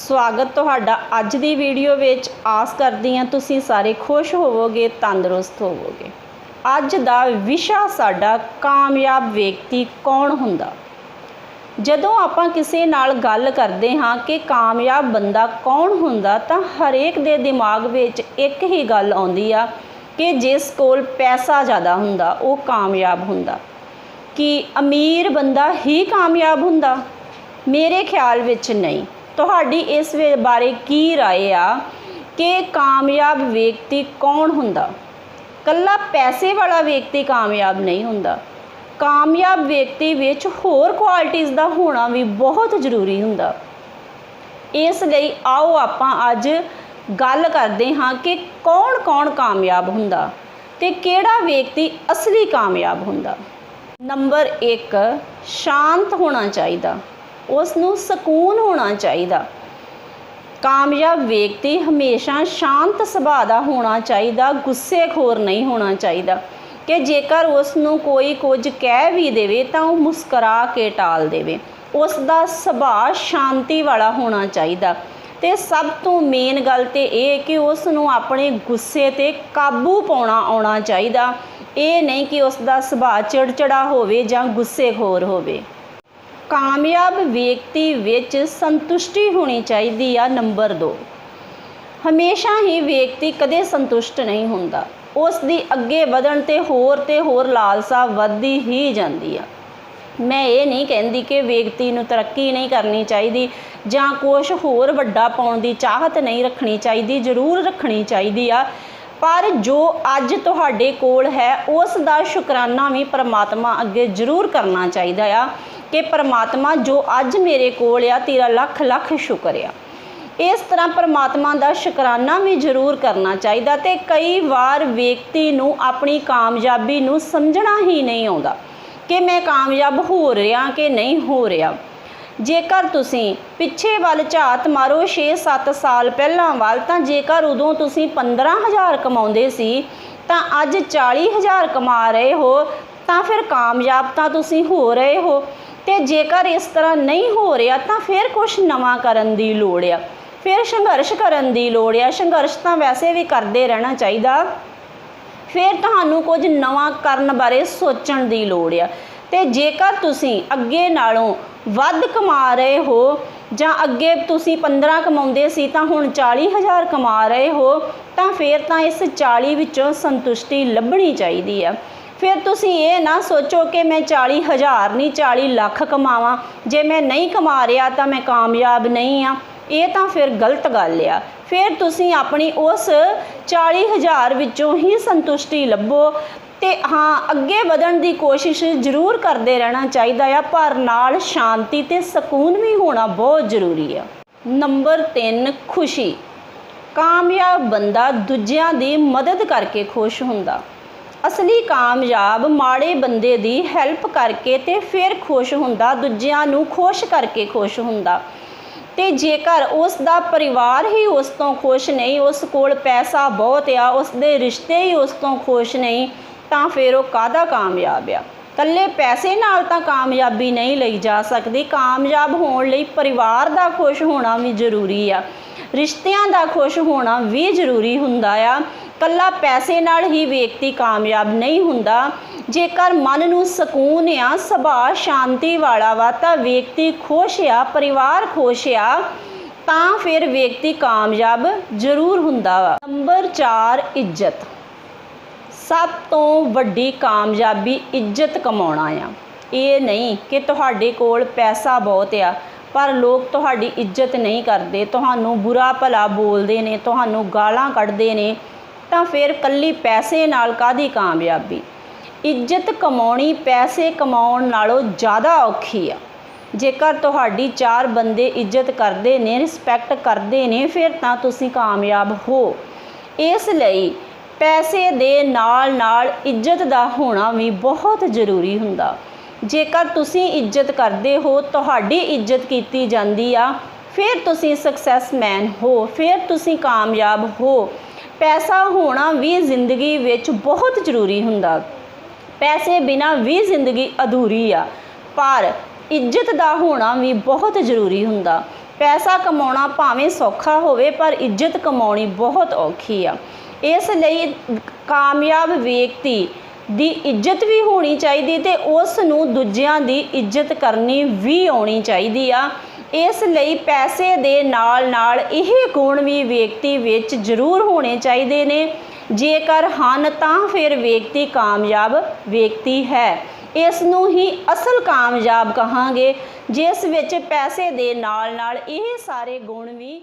ਸਵਾਗਤ ਤੁਹਾਡਾ ਅੱਜ ਦੀ ਵੀਡੀਓ ਵਿੱਚ। ਆਸ ਕਰਦੀ ਹਾਂ ਤੁਸੀਂ ਸਾਰੇ ਖੁਸ਼ ਹੋਵੋਗੇ, ਤੰਦਰੁਸਤ ਹੋਵੋਗੇ। ਅੱਜ ਦਾ ਵਿਸ਼ਾ ਸਾਡਾ ਕਾਮਯਾਬ ਵਿਅਕਤੀ ਕੌਣ ਹੁੰਦਾ? ਜਦੋਂ ਆਪਾਂ ਕਿਸੇ ਨਾਲ ਗੱਲ ਕਰਦੇ ਹਾਂ ਕਿ ਕਾਮਯਾਬ ਬੰਦਾ ਕੌਣ ਹੁੰਦਾ, ਤਾਂ ਹਰੇਕ ਦੇ ਦਿਮਾਗ ਵਿੱਚ ਇੱਕ ਹੀ ਗੱਲ ਆਉਂਦੀ ਆ ਕਿ ਜਿਸ ਕੋਲ ਪੈਸਾ ਜ਼ਿਆਦਾ ਹੁੰਦਾ, ਉਹ ਕਾਮਯਾਬ ਹੁੰਦਾ। ਕਿ ਅਮੀਰ ਬੰਦਾ ਹੀ ਕਾਮਯਾਬ ਹੁੰਦਾ? ਮੇਰੇ ਖਿਆਲ ਵਿੱਚ ਨਹੀਂ। ਤੁਹਾਡੀ ਇਸ ਵੇ- ਬਾਰੇ ਕੀ رائے ਆ ਕਿ ਕਾਮਯਾਬ ਵਿਅਕਤੀ ਕੌਣ ਹੁੰਦਾ ਕੱਲਾ ਪੈਸੇ ਵਾਲਾ ਵਿਅਕਤੀ ਕਾਮਯਾਬ ਨਹੀਂ ਹੁੰਦਾ ਕਾਮਯਾਬ ਵਿਅਕਤੀ ਵਿੱਚ ਹੋਰ ਕੁਆਲਿਟੀਆਂ ਦਾ ਹੋਣਾ ਵੀ ਬਹੁਤ ਜ਼ਰੂਰੀ ਹੁੰਦਾ ਇਸ ਲਈ ਆਓ ਆਪਾਂ ਅੱਜ ਗੱਲ ਕਰਦੇ ਹਾਂ ਕਿ ਕੌਣ-ਕੌਣ ਕਾਮਯਾਬ ਹੁੰਦਾ ਤੇ ਕਿਹੜਾ ਵਿਅਕਤੀ ਅਸਲੀ ਕਾਮਯਾਬ ਹੁੰਦਾ ਨੰਬਰ 1 ਸ਼ਾਂਤ ਹੋਣਾ ਚਾਹੀਦਾ ਉਸ ਨੂੰ ਸਕੂਨ ਹੋਣਾ ਚਾਹੀਦਾ। ਕਾਮਯਾਬ ਵਿਅਕਤੀ ਹਮੇਸ਼ਾ ਸ਼ਾਂਤ ਸੁਭਾਅ ਦਾ ਹੋਣਾ ਚਾਹੀਦਾ, ਗੁੱਸੇਖੋਰ ਨਹੀਂ ਹੋਣਾ ਚਾਹੀਦਾ ਕਿ ਜੇਕਰ ਉਸ ਨੂੰ ਕੋਈ ਕੁਝ ਕਹਿ ਵੀ ਦੇਵੇ ਤਾਂ ਉਹ ਮੁਸਕਰਾ ਕੇ ਟਾਲ ਦੇਵੇ। ਉਸ ਦਾ ਸੁਭਾਅ ਸ਼ਾਂਤੀ ਵਾਲਾ ਹੋਣਾ ਚਾਹੀਦਾ ਤੇ ਸਭ ਤੋਂ ਮੇਨ ਗੱਲ ਤੇ ਇਹ ਕਿ ਉਸ ਨੂੰ ਆਪਣੇ ਗੁੱਸੇ ਤੇ ਕਾਬੂ ਪਾਉਣਾ ਆਉਣਾ ਚਾਹੀਦਾ। ਇਹ ਨਹੀਂ ਕਿ ਉਸ ਦਾ ਸੁਭਾਅ ਚਿੜਚਿੜਾ ਹੋਵੇ ਜਾਂ ਗੁੱਸੇਖੋਰ ਹੋਵੇ। ਕਾਮਯਾਬ ਵਿਅਕਤੀ ਵਿੱਚ ਸੰਤੁਸ਼ਟੀ ਹੋਣੀ ਚਾਹੀਦੀ ਆ, ਨੰਬਰ 2 ਹਮੇਸ਼ਾ ਹੀ ਵਿਅਕਤੀ ਕਦੇ ਸੰਤੁਸ਼ਟ ਨਹੀਂ ਹੁੰਦਾ। ਉਸ ਦੀ ਅੱਗੇ ਵਧਣ ਤੇ ਹੋਰ ਤੇ ਹੋਰ ਲਾਲਸਾ ਵੱਧਦੀ ਹੀ ਜਾਂਦੀ ਆ। ਮੈਂ ਇਹ ਨਹੀਂ ਕਹਿੰਦੀ ਕਿ ਵਿਅਕਤੀ ਨੂੰ ਤਰੱਕੀ ਨਹੀਂ ਕਰਨੀ ਚਾਹੀਦੀ ਜਾਂ ਕੁਝ ਹੋਰ ਵੱਡਾ ਪਾਉਣ ਦੀ ਚਾਹਤ ਨਹੀਂ ਰੱਖਣੀ ਚਾਹੀਦੀ, ਜ਼ਰੂਰ ਰੱਖਣੀ ਚਾਹੀਦੀ ਆ। ਪਰ ਜੋ ਅੱਜ ਤੁਹਾਡੇ ਕੋਲ ਹੈ, ਉਸ ਦਾ ਸ਼ੁਕਰਾਨਾ ਵੀ ਪਰਮਾਤਮਾ ਅੱਗੇ ਜ਼ਰੂਰ ਕਰਨਾ ਚਾਹੀਦਾ ਆ। ਕਿ ਪਰਮਾਤਮਾ ਜੋ ਅੱਜ ਮੇਰੇ ਕੋਲ ਆ, ਤੇਰਾ ਲੱਖ ਲੱਖ ਸ਼ੁਕਰ ਆ। ਇਸ ਤਰ੍ਹਾਂ ਪਰਮਾਤਮਾ ਦਾ ਸ਼ੁਕਰਾਨਾ ਵੀ ਜ਼ਰੂਰ ਕਰਨਾ ਚਾਹੀਦਾ ਤੇ ਕਈ ਵਾਰ ਵਿਅਕਤੀ ਨੂੰ ਆਪਣੀ ਕਾਮਯਾਬੀ ਨੂੰ ਸਮਝਣਾ ਹੀ ਨਹੀਂ ਆਉਂਦਾ ਕਿ ਮੈਂ ਕਾਮਯਾਬ ਹੋ ਰਿਹਾ ਕਿ ਨਹੀਂ ਹੋ ਰਿਹਾ। ਜੇਕਰ ਤੁਸੀਂ ਪਿੱਛੇ ਵੱਲ ਝਾਤ ਮਾਰੋ 6-7 ਸਾਲ ਪਹਿਲਾਂ ਵੱਲ, ਤਾਂ ਜੇਕਰ ਉਦੋਂ ਤੁਸੀਂ 15000 ਕਮਾਉਂਦੇ ਸੀ, ਤਾਂ ਅੱਜ 40000 ਕਮਾ ਰਹੇ ਹੋ, ਤਾਂ ਫਿਰ ਕਾਮਯਾਬ ਤਾਂ ਤੁਸੀਂ ਹੋ ਰਹੇ ਹੋ। ਤੇ ਜੇਕਰ ਇਸ ਤਰ੍ਹਾਂ ਨਹੀਂ ਹੋ ਰਿਹਾ ਤਾਂ ਫਿਰ ਕੁਝ ਨਵਾਂ ਕਰਨ ਦੀ ਲੋੜ ਆ। ਫਿਰ ਸੰਘਰਸ਼ ਕਰਨ ਦੀ ਲੋੜ ਆ। ਸੰਘਰਸ਼ ਤਾਂ ਵੈਸੇ ਵੀ ਕਰਦੇ ਰਹਿਣਾ ਚਾਹੀਦਾ। ਫਿਰ ਤੁਹਾਨੂੰ ਕੁਝ ਨਵਾਂ ਕਰਨ ਬਾਰੇ ਸੋਚਣ ਦੀ ਲੋੜ ਆ। ਤੇ ਜੇਕਰ ਤੁਸੀਂ ਅੱਗੇ ਨਾਲੋਂ ਵੱਧ ਕਮਾ ਰਹੇ ਹੋ ਜਾਂ ਅੱਗੇ ਤੁਸੀਂ 15 ਕਮਾਉਂਦੇ ਸੀ ਤਾਂ ਹੁਣ 40000 ਕਮਾ ਰਹੇ ਹੋ ਤਾਂ ਫਿਰ ਤਾਂ ਇਸ 40 ਵਿੱਚੋਂ ਸੰਤੁਸ਼ਟੀ ਲੱਭਣੀ ਚਾਹੀਦੀ ਆ। ਫਿਰ ਤੁਸੀਂ ਇਹ ਨਾ ਸੋਚੋ ਕਿ ਮੈਂ 40000 ਨਹੀਂ 40 ਲੱਖ ਕਮਾਵਾਂ। ਜੇ ਮੈਂ ਨਹੀਂ ਕਮਾ ਰਿਹਾ ਤਾਂ ਮੈਂ ਕਾਮਯਾਬ ਨਹੀਂ ਆ। ਇਹ ਤਾਂ ਫਿਰ ਗਲਤ ਗੱਲ ਆ। ਫਿਰ ਤੁਸੀਂ ਆਪਣੀ ਉਸ 40000 ਵਿੱਚੋਂ ਹੀ ਸੰਤੁਸ਼ਟੀ ਲੱਭੋ ਤੇ ਹਾਂ, ਅੱਗੇ ਵਧਣ ਦੀ ਕੋਸ਼ਿਸ਼ ਜ਼ਰੂਰ ਕਰਦੇ ਰਹਿਣਾ ਚਾਹੀਦਾ ਆ, ਪਰ ਨਾਲ ਸ਼ਾਂਤੀ ਤੇ ਸਕੂਨ ਵੀ ਹੋਣਾ ਬਹੁਤ ਜ਼ਰੂਰੀ ਆ। ਨੰਬਰ 3 ਖੁਸ਼ੀ। ਕਾਮਯਾਬ ਬੰਦਾ ਦੂਜਿਆਂ ਦੀ ਮਦਦ ਕਰਕੇ ਖੁਸ਼ ਹੁੰਦਾ। ਅਸਲੀ ਕਾਮਯਾਬ ਮਾੜੇ ਬੰਦੇ ਦੀ ਹੈਲਪ ਕਰਕੇ ਤੇ ਫਿਰ ਖੁਸ਼ ਹੁੰਦਾ, ਦੂਜਿਆਂ ਨੂੰ ਖੁਸ਼ ਕਰਕੇ ਖੁਸ਼ ਹੁੰਦਾ। ਤੇ ਜੇਕਰ ਉਸ ਦਾ ਪਰਿਵਾਰ ਹੀ ਉਸ ਤੋਂ ਖੁਸ਼ ਨਹੀਂ, ਉਸ ਕੋਲ ਪੈਸਾ ਬਹੁਤ ਆ, ਉਸ ਦੇ ਰਿਸ਼ਤੇ ਹੀ ਉਸ ਤੋਂ ਖੁਸ਼ ਨਹੀਂ, ਤਾਂ ਫਿਰ ਉਹ ਕਾਹਦਾ ਕਾਮਯਾਬ ਆ? ਕੱਲੇ ਪੈਸੇ ਨਾਲ ਤਾਂ ਕਾਮਯਾਬੀ ਨਹੀਂ ਲਈ ਜਾ ਸਕਦੀ। ਕਾਮਯਾਬ ਹੋਣ ਲਈ ਪਰਿਵਾਰ ਦਾ ਖੁਸ਼ ਹੋਣਾ ਵੀ ਜ਼ਰੂਰੀ ਆ। ਰਿਸ਼ਤਿਆਂ ਦਾ ਖੁਸ਼ ਹੋਣਾ ਵੀ ਜ਼ਰੂਰੀ ਹੁੰਦਾ ਆ। ਕੱਲਾ ਪੈਸੇ ਨਾਲ ਹੀ ਵਿਅਕਤੀ ਕਾਮਯਾਬ ਨਹੀਂ ਹੁੰਦਾ। ਜੇਕਰ ਮਨ ਨੂੰ ਸਕੂਨ ਆ, ਸੁਭਾਅ ਸ਼ਾਂਤੀ ਵਾਲਾ ਵਾ, ਤਾਂ ਵਿਅਕਤੀ ਖੁਸ਼ ਆ, ਪਰਿਵਾਰ ਖੁਸ਼ ਆ, ਤਾਂ ਫਿਰ ਵਿਅਕਤੀ ਕਾਮਯਾਬ ਜ਼ਰੂਰ ਹੁੰਦਾ ਵਾ। ਨੰਬਰ 4 ਇੱਜ਼ਤ। ਸਭ ਤੋਂ ਵੱਡੀ ਕਾਮਯਾਬੀ ਇੱਜ਼ਤ ਕਮਾਉਣਾ ਆ। ਇਹ ਨਹੀਂ ਕਿ ਤੁਹਾਡੇ ਕੋਲ ਪੈਸਾ ਬਹੁਤ ਆ, ਪਰ ਲੋਕ ਤੁਹਾਡੀ ਇੱਜ਼ਤ ਨਹੀਂ ਕਰਦੇ, ਤੁਹਾਨੂੰ ਬੁਰਾ ਭਲਾ ਬੋਲਦੇ ਨੇ, ਤੁਹਾਨੂੰ ਗਾਲਾਂ ਕੱਢਦੇ ਨੇ, ਤਾਂ ਫਿਰ ਕੱਲੀ ਪੈਸੇ ਨਾਲ ਕਾਦੀ ਕਾਮਯਾਬੀ? ਇੱਜ਼ਤ ਕਮਾਉਣੀ, ਪੈਸੇ ਕਮਾਉਣ ਨਾਲੋਂ ਜ਼ਿਆਦਾ ਔਖੀ ਆ। ਜੇਕਰ ਤੁਹਾਡੀ ਚਾਰ ਬੰਦੇ ਇੱਜ਼ਤ ਕਰਦੇ ਨੇ ਰਿਸਪੈਕਟ ਕਰਦੇ ਨੇ, ਫਿਰ ਤਾਂ ਤੁਸੀਂ ਕਾਮਯਾਬ ਹੋ। ਇਸ ਲਈ ਪੈਸੇ ਦੇ ਨਾਲ ਨਾਲ ਇੱਜ਼ਤ ਦਾ ਹੋਣਾ ਵੀ ਬਹੁਤ ਜ਼ਰੂਰੀ ਹੁੰਦਾ। ਜੇਕਰ ਤੁਸੀਂ ਇੱਜ਼ਤ ਕਰਦੇ ਹੋ, ਤੁਹਾਡੀ ਇੱਜ਼ਤ ਕੀਤੀ ਜਾਂਦੀ ਆ, ਫਿਰ ਤੁਸੀਂ ਸਕਸੈਸਮੈਨ ਹੋ, ਫਿਰ ਤੁਸੀਂ ਕਾਮਯਾਬ ਹੋ। ਪੈਸਾ ਹੋਣਾ ਵੀ ਜ਼ਿੰਦਗੀ ਵਿੱਚ ਬਹੁਤ ਜ਼ਰੂਰੀ ਹੁੰਦਾ। ਪੈਸੇ ਬਿਨਾ ਵੀ ਜ਼ਿੰਦਗੀ ਅਧੂਰੀ ਆ, ਪਰ ਇੱਜ਼ਤ ਦਾ ਹੋਣਾ ਵੀ ਬਹੁਤ ਜ਼ਰੂਰੀ ਹੁੰਦਾ। ਪੈਸਾ ਕਮਾਉਣਾ ਭਾਵੇਂ ਸੌਖਾ ਹੋਵੇ, ਪਰ ਇੱਜ਼ਤ ਕਮਾਉਣੀ ਬਹੁਤ ਔਖੀ ਆ। ਇਸ ਲਈ ਕਾਮਯਾਬ ਵਿਅਕਤੀ ਦੀ ਇੱਜ਼ਤ ਵੀ ਹੋਣੀ ਚਾਹੀਦੀ ਤੇ ਉਸ ਨੂੰ ਦੂਜਿਆਂ ਦੀ ਇੱਜ਼ਤ ਕਰਨੀ ਵੀ ਆਉਣੀ ਚਾਹੀਦੀ ਆ। ਇਸ ਲਈ ਪੈਸੇ ਦੇ ਨਾਲ ਨਾਲ ਇਹ ਗੁਣ ਵੀ ਵਿਅਕਤੀ ਵਿੱਚ ਜ਼ਰੂਰ ਹੋਣੇ ਚਾਹੀਦੇ ਨੇ। ਜੇਕਰ ਹਨ ਤਾਂ ਫਿਰ ਵਿਅਕਤੀ ਕਾਮਯਾਬ ਵਿਅਕਤੀ ਹੈ। ਇਸ ਨੂੰ ਹੀ ਅਸਲ ਕਾਮਯਾਬ ਕਹਾਂਗੇ, ਜਿਸ ਵਿੱਚ ਪੈਸੇ ਦੇ ਨਾਲ ਨਾਲ ਇਹ ਸਾਰੇ ਗੁਣ ਵੀ